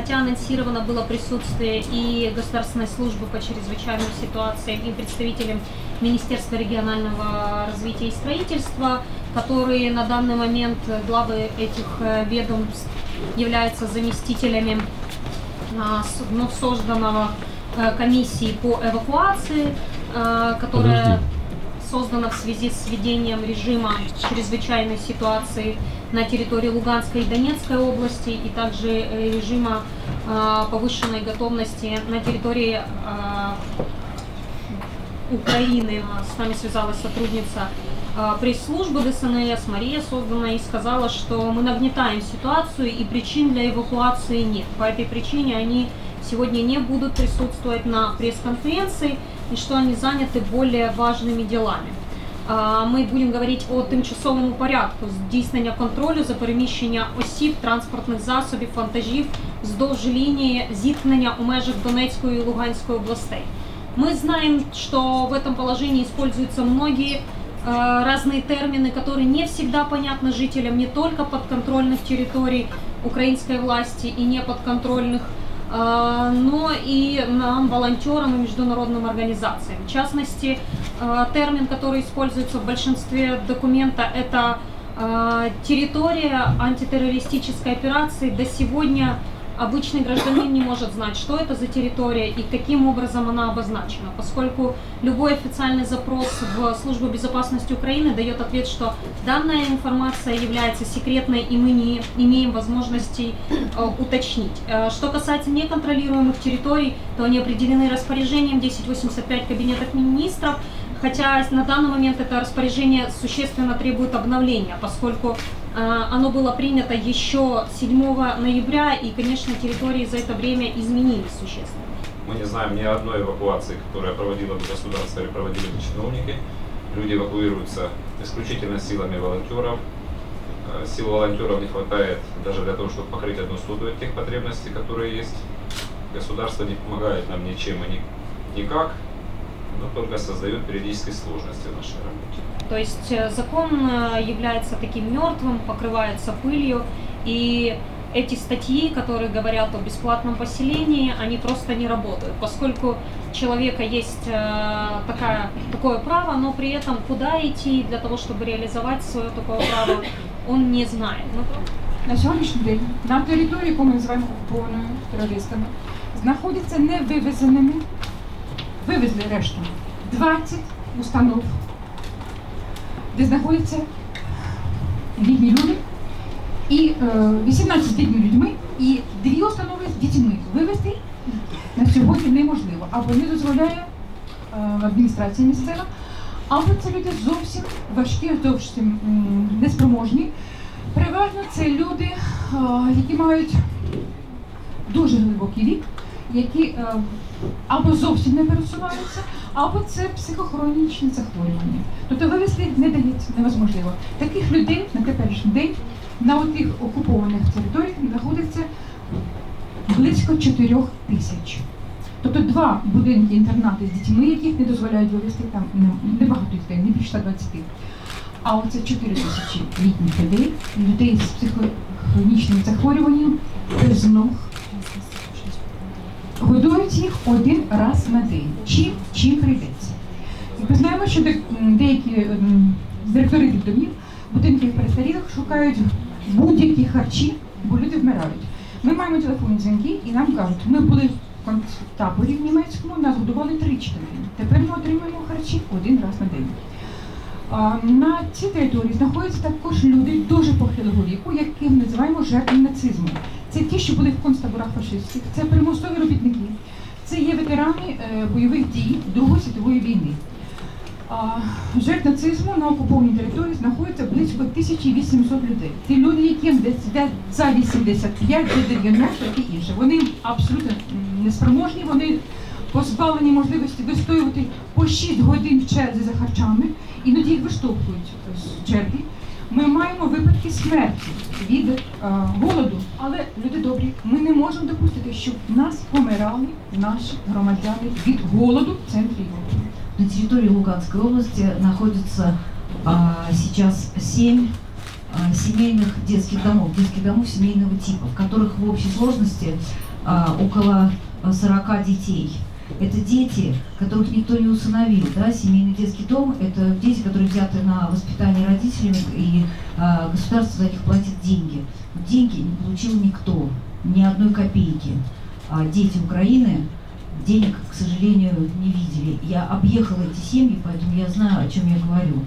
хотя анонсировано было присутствие и Государственной службы по чрезвычайным ситуациям, и представителям Министерства регионального развития и строительства, которые на данный момент главы этих э, ведомств являются заместителями а, ну, созданного э, комиссии по эвакуации, э, которая Подожди. Создана в связи с введением режима чрезвычайной ситуации на территории Луганской и Донецкой области и также режима повышенной готовности на территории Украины. С нами связалась сотрудница пресс-службы ДСНС Мария создана и сказала, что мы нагнетаем ситуацию и причин для эвакуации нет. По этой причине они сегодня не будут присутствовать на пресс-конференции и что они заняты более важными делами. А, ми будемо говорити о тимчасовому порядку здійснення контролю за переміщення осіб, транспортних засобів, вантажів вздовж лінії зіткнення у межах Донецької і Луганської областей. Мы знаем, что в этом положении используются многие э, разные термины, которые не всегда понятны жителям не только подконтрольных территорий украинской власти и не подконтрольных, э, но и нам, волонтерам и международным организациям. В частности, э, термин, который используется в большинстве документа, это э, территория антитеррористической операции до сегодня обычный гражданин не может знать, что это за территория и каким образом она обозначена, поскольку любой официальный запрос в Службу безопасности Украины дает ответ, что данная информация является секретной и мы не имеем возможности э, уточнить. Э, что касается неконтролируемых территорий, то они определены распоряжением 1085 Кабинета министров, хотя на данный момент это распоряжение существенно требует обновления, поскольку Оно было принято еще 7 ноября, и, конечно, территории за это время изменились существенно. Мы не знаем ни одной эвакуации, которая проводила бы государство или проводили бы чиновники. Люди эвакуируются исключительно силами волонтеров. Э, сил волонтеров не хватает даже для того, чтобы покрыть одну сотую тех потребностей, которые есть. Государство не помогает нам ничем и никак, но только создает периодические сложности в нашей работе. То есть э, закон э, является таким мертвым, покрывается пылью, и эти статьи, которые говорят о бесплатном поселении, они просто не работают, поскольку у человека есть э, такая, такое право, но при этом куда идти для того, чтобы реализовать свое такое право, он не знает. Ну, на сьогоднішній день на території, яку ми називаємо окупованою терористами, знаходяться невивезеними, вивезли решту 20 установ де знаходяться літні люди, і е, 18 з літніми людьми, і дві установи з дітьми вивезти на сьогодні неможливо. Або не дозволяє е, адміністрація місцева, або це люди зовсім важкі, зовсім неспроможні. Переважно це люди, е, які мають дуже глибокий вік, які е, або зовсім не пересуваються, або це психохронічне захворювання. Тобто вивезти не дається невозможливо. Таких людей на теперішній день на тих окупованих територіях знаходиться близько 4 тисяч. Тобто два будинки інтернати з дітьми, яких не дозволяють вивезти, там небагато дітей, не більше 120. А оце 4 тисячі літніх людей, людей з психохронічним захворюванням, без ног, їх один раз на день. Чим чим прийдеться. Ми знаємо, що деякі директори домів, будинків перестарілих шукають будь-які харчі, бо люди вмирають. Ми маємо телефонні дзвінки і нам кажуть, ми були в концтаборі в німецькому, нас годували тричі на день. Тепер ми отримуємо харчі один раз на день. На цій території знаходяться також люди дуже похилого віку, яких ми називаємо жертви нацизму. Це ті, що були в концтаборах фашистських, це примусові робітники, це є ветерани е, бойових дій Другої світової війни. Жертв нацизму на окупованій території знаходиться близько 1800 людей. Ті люди, яким за 85 до 90 і інше. Вони абсолютно неспроможні, вони позбавлені можливості вистоювати по 6 годин в черзі за харчами, іноді їх виштовхують з черги. Ми маємо випадки смерті від е, голоду, але люди добрі, ми не можемо допустити, щоб в нас помирали наші громадяни від голоду в центрі Європи. На территории Луганской области находится а, сейчас семь а, семейных детских домов, детских домов семейного типа, в которых в общей сложности а, около 40 детей. Это дети, которых никто не усыновил. Да? Семейный детский дом – это дети, которые взяты на воспитание родителями, и а, государство за них платит деньги. Деньги не получил никто, ни одной копейки. А дети Украины денег, к сожалению, не видели. Я объехала эти семьи, поэтому я знаю, о чем я говорю.